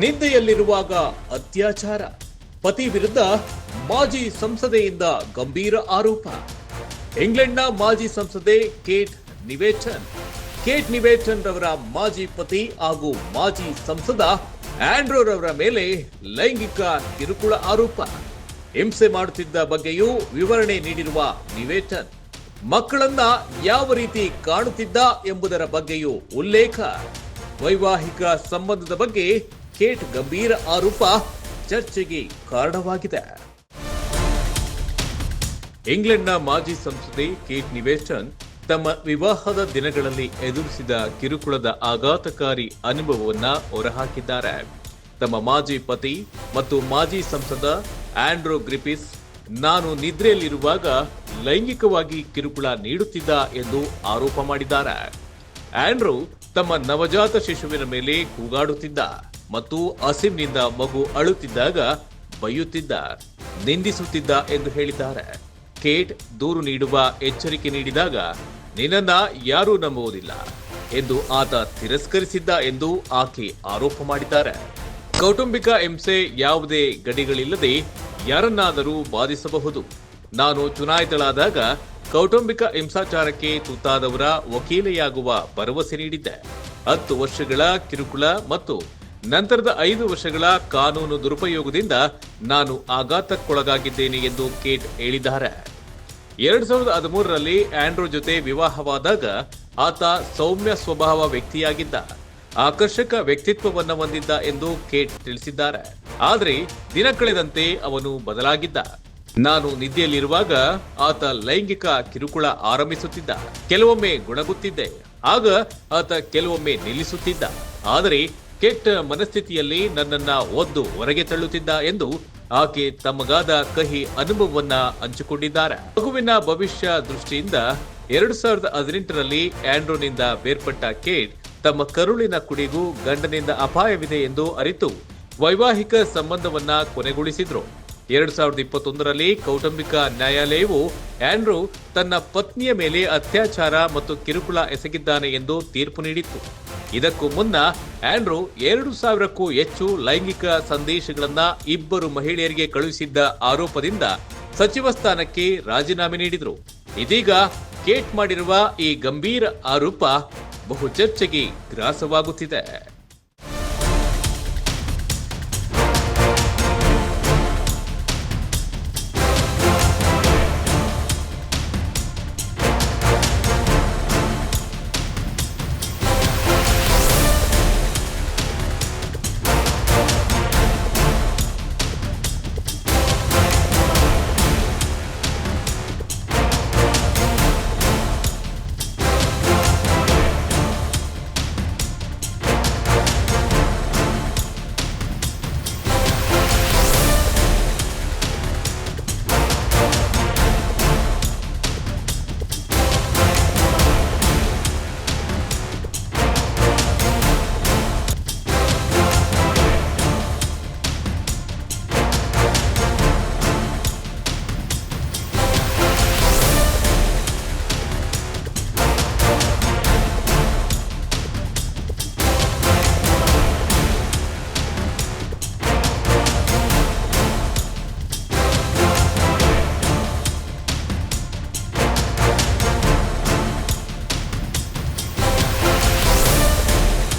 ನಿದ್ದೆಯಲ್ಲಿರುವಾಗ ಅತ್ಯಾಚಾರ. ಪತಿ ವಿರುದ್ಧ ಮಾಜಿ ಸಂಸದೆಯಿಂದ ಗಂಭೀರ ಆರೋಪ. ಇಂಗ್ಲೆಂಡ್ನ ಮಾಜಿ ಸಂಸದೆ ಕೇಟ್ ನಿವೇಚನ್. ಕೇಟ್ ನಿವೇಟನ್ ರವರ ಮಾಜಿ ಪತಿ ಹಾಗೂ ಮಾಜಿ ಸಂಸದ ಆಂಡ್ರೋ ರವರ ಮೇಲೆ ಲೈಂಗಿಕ ಕಿರುಕುಳ ಆರೋಪ. ಹಿಂಸೆ ಮಾಡುತ್ತಿದ್ದ ಬಗ್ಗೆಯೂ ವಿವರಣೆ ನೀಡಿರುವ ನಿವೇಚನ್. ಮಕ್ಕಳನ್ನ ಯಾವ ರೀತಿ ಕಾಣುತ್ತಿದ್ದ ಎಂಬುದರ ಬಗ್ಗೆಯೂ ಉಲ್ಲೇಖ. ವೈವಾಹಿಕ ಸಂಬಂಧದ ಬಗ್ಗೆ ಕೇಟ್ ಗಂಭೀರ ಆರೋಪ ಚರ್ಚೆಗೆ ಕಾರಣವಾಗಿದೆ. ಇಂಗ್ಲೆಂಡ್ನ ಮಾಜಿ ಸಂಸದೆ ಕೇಟ್ ನಿವೇಸ್ಟನ್ ತಮ್ಮ ವಿವಾಹದ ದಿನಗಳಲ್ಲಿ ಎದುರಿಸಿದ ಕಿರುಕುಳದ ಆಘಾತಕಾರಿ ಅನುಭವವನ್ನ ಹೊರಹಾಕಿದ್ದಾರೆ. ತಮ್ಮ ಮಾಜಿ ಪತಿ ಮತ್ತು ಮಾಜಿ ಸಂಸದ ಆಂಡ್ರೋ ಗ್ರಿಪಿಸ್ ನಾನು ನಿದ್ರೆಯಲ್ಲಿರುವಾಗ ಲೈಂಗಿಕವಾಗಿ ಕಿರುಕುಳ ನೀಡುತ್ತಿದ್ದ ಎಂದು ಆರೋಪ ಮಾಡಿದ್ದಾರೆ. ಆಂಡ್ರೂ ತಮ್ಮ ನವಜಾತ ಶಿಶುವಿನ ಮೇಲೆ ಕೂಗಾಡುತ್ತಿದ್ದ. ಮತ್ತು ಅಸಿಮ್ನಿಂದ ಮಗು ಅಳುತ್ತಿದ್ದಾಗ ಬೈಯುತ್ತಿದ್ದ, ನಿಂದಿಸುತ್ತಿದ್ದ ಎಂದು ಹೇಳಿದ್ದಾರೆ. ಕೇಟ್ ದೂರು ನೀಡುವ ಎಚ್ಚರಿಕೆ ನೀಡಿದಾಗ, ನಿನ್ನನ್ನ ಯಾರೂ ನಂಬುವುದಿಲ್ಲ ಎಂದು ಆತ ತಿರಸ್ಕರಿಸಿದ್ದ ಎಂದು ಆಕೆ ಆರೋಪ ಮಾಡಿದ್ದಾರೆ. ಕೌಟುಂಬಿಕ ಹಿಂಸೆ ಯಾವುದೇ ಗಡಿಗಳಿಲ್ಲದೆ ಯಾರನ್ನಾದರೂ ಬಾಧಿಸಬಹುದು. ನಾನು ಚುನಾಯಿತಳಾದಾಗ ಕೌಟುಂಬಿಕ ಹಿಂಸಾಚಾರಕ್ಕೆ ತುತ್ತಾದವರ ವಕೀಲೆಯಾಗುವ ಭರವಸೆ ನೀಡಿದ್ದೆ. ಹತ್ತು ವರ್ಷಗಳ ಕಿರುಕುಳ ಮತ್ತು ನಂತರದ ಐದು ವರ್ಷಗಳ ಕಾನೂನು ದುರುಪಯೋಗದಿಂದ ನಾನು ಆಘಾತಕ್ಕೊಳಗಾಗಿದ್ದೇನೆ ಎಂದು ಕೇಟ್ ಹೇಳಿದ್ದಾರೆ. ಎರಡ್ ಸಾವಿರದ ಹದಿಮೂರರಲ್ಲಿ ಆಂಡ್ರೋ ಜೊತೆ ವಿವಾಹವಾದಾಗ ಆತ ಸೌಮ್ಯ ಸ್ವಭಾವ ವ್ಯಕ್ತಿಯಾಗಿದ್ದ. ಆಕರ್ಷಕ ವ್ಯಕ್ತಿತ್ವವನ್ನು ಹೊಂದಿದ್ದ ಎಂದು ಕೇಟ್ ತಿಳಿಸಿದ್ದಾರೆ. ಆದರೆ ದಿನ ಕಳೆದಂತೆ ಅವನು ಬದಲಾಗಿದ್ದ. ನಾನು ನಿದ್ದೆಯಲ್ಲಿರುವಾಗ ಆತ ಲೈಂಗಿಕ ಕಿರುಕುಳ ಆರಂಭಿಸುತ್ತಿದ್ದ. ಕೆಲವೊಮ್ಮೆ ಗುಣಗುತ್ತಿದ್ದೆ. ಆಗ ಆತ ಕೆಲವೊಮ್ಮೆ ನಿಲ್ಲಿಸುತ್ತಿದ್ದ. ಆದರೆ ಕೆಟ್ಟ ಮನಸ್ಥಿತಿಯಲ್ಲಿ ನನ್ನನ್ನ ಒದ್ದು ಹೊರಗೆ ತಳ್ಳುತ್ತಿದ್ದ ಎಂದು ಆಕೆ ತಮಗಾದ ಕಹಿ ಅನುಭವವನ್ನ ಹಂಚಿಕೊಂಡಿದ್ದಾರೆ. ಮಗುವಿನ ಭವಿಷ್ಯ ದೃಷ್ಟಿಯಿಂದ ಎರಡು ಸಾವಿರದ ಹದಿನೆಂಟರಲ್ಲಿ ಆಂಡ್ರೋನಿಂದ ಬೇರ್ಪಟ್ಟ ಕೇಟ್ ತಮ್ಮ ಕರುಳಿನ ಕುಡಿಗೂ ಗಂಡನಿಂದ ಅಪಾಯವಿದೆ ಎಂದು ಅರಿತು ವೈವಾಹಿಕ ಸಂಬಂಧವನ್ನ ಕೊನೆಗೊಳಿಸಿದ್ರು. ಎರಡ್ ಸಾವಿರದ ಇಪ್ಪತ್ತೊಂದರಲ್ಲಿ ಕೌಟುಂಬಿಕ ನ್ಯಾಯಾಲಯವು ಆಂಡ್ರೂ ತನ್ನ ಪತ್ನಿಯ ಮೇಲೆ ಅತ್ಯಾಚಾರ ಮತ್ತು ಕಿರುಕುಳ ಎಸಗಿದ್ದಾನೆ ಎಂದು ತೀರ್ಪು ನೀಡಿತ್ತು. ಇದಕ್ಕೂ ಮುನ್ನ ಆಂಡ್ರೂ ಎರಡು ಸಾವಿರಕ್ಕೂ ಹೆಚ್ಚು ಲೈಂಗಿಕ ಸಂದೇಶಗಳನ್ನ ಇಬ್ಬರು ಮಹಿಳೆಯರಿಗೆ ಕಳುಹಿಸಿದ್ದ ಆರೋಪದಿಂದ ಸಚಿವ ಸ್ಥಾನಕ್ಕೆ ರಾಜೀನಾಮೆ ನೀಡಿದರು. ಇದೀಗ ಕೇಟ್ ಮಾಡಿರುವ ಈ ಗಂಭೀರ ಆರೋಪ ಬಹು ಚರ್ಚೆಗೆ ಗ್ರಾಸವಾಗುತ್ತಿದೆ.